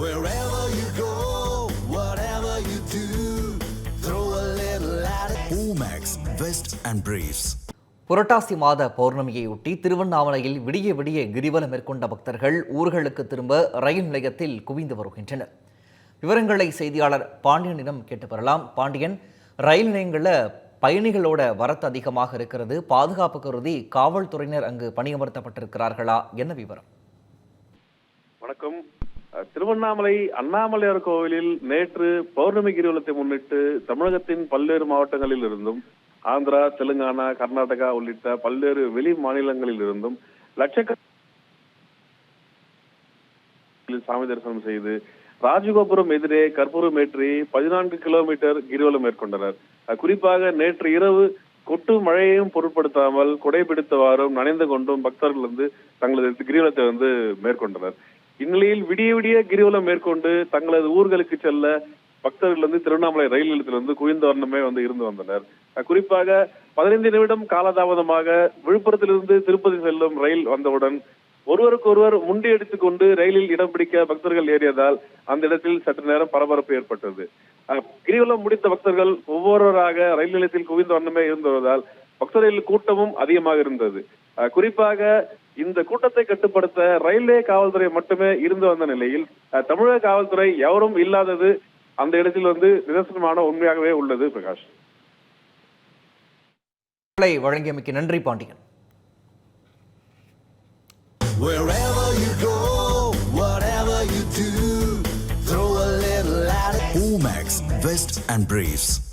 Wherever you go, whatever you do, throw a little at it. Omax, Vest and Briefs. புரட்டாசி மாத பௌர்ணமியையொட்டி திருவண்ணாமலையில் விடிய விடிய கிரிவலம் மேற்கொண்ட பக்தர்கள் ஊர்களுக்கு திரும்ப ரயில் நிலையத்தில் குவிந்து வருகின்றனர். விவரங்களை செய்தியாளர் பாண்டியனிடம் கேட்டு பெறலாம். பாண்டியன் ரயில் நிலையங்களில் பயணிகளோட வரத்து அதிகமாக இருக்கிறது. பாதுகாப்பு கருதி காவல்துறையினர் அங்கு பணியமர்த்தப்பட்டிருக்கிறார்களா? என்ன விவரம்? வணக்கம். திருவண்ணாமலை அண்ணாமலையார் கோவிலில் நேற்று பௌர்ணமி கிரிவலத்தை முன்னிட்டு தமிழகத்தின் பல்வேறு மாவட்டங்களில் இருந்தும் ஆந்திரா தெலுங்கானா கர்நாடகா உள்ளிட்ட பல்வேறு வெளி மாநிலங்களில் இருந்தும் லட்சக்கணக்கில் சாமி தரிசனம் செய்து ராஜகோபுரம் எதிரே கற்பூரம் ஏற்றி பதினான்கு கிலோமீட்டர் கிரிவலம் மேற்கொண்டனர். குறிப்பாக நேற்று இரவு கொட்டு மழையையும் பொருட்படுத்தாமல் குடை பிடித்தவாறும் நனைந்து கொண்டும் பக்தர்கள் வந்து தங்களது கிரிவலத்தை வந்து மேற்கொண்டனர். இந்நிலையில் விடிய விடிய கிரிவலம் மேற்கொண்டு தங்களது ஊர்களுக்கு செல்ல பக்தர்கள் வந்து திருவண்ணாமலை ரயில் நிலையத்திலிருந்து குவிந்த வண்ணமே வந்து இருந்து வந்தனர். குறிப்பாக பதினைந்து நிமிடம் காலதாமதமாக விழுப்புரத்திலிருந்து திருப்பதி செல்லும் ரயில் வந்தவுடன் ஒருவருக்கு ஒருவர் முண்டி எடுத்துக்கொண்டு ரயிலில் இடம் பிடிக்க பக்தர்கள் ஏறியதால் அந்த இடத்தில் சற்று நேரம் பரபரப்பு ஏற்பட்டது. கிரிவலம் முடித்த பக்தர்கள் ஒவ்வொருவராக ரயில் நிலையத்தில் குவிந்த வண்ணமே இருந்து வருவதால் பக்தர்கள் கூட்டமும் அதிகமாக இருந்தது. குறிப்பாக இந்த கூட்டத்தை கட்டுப்படுத்த ரயில்வே காவல்துறை மட்டுமே இருந்து வந்த நிலையில் தமிழக காவல்துறை எவரும் இல்லாதது அந்த இடத்தில் வந்து நிதர்சனமான உண்மையாகவே உள்ளது பிரகாஷ் வழங்கியமைக்கு நன்றி Pandian Wherever you go, whatever you do, throw a little at it. Omax, Vest and Briefs.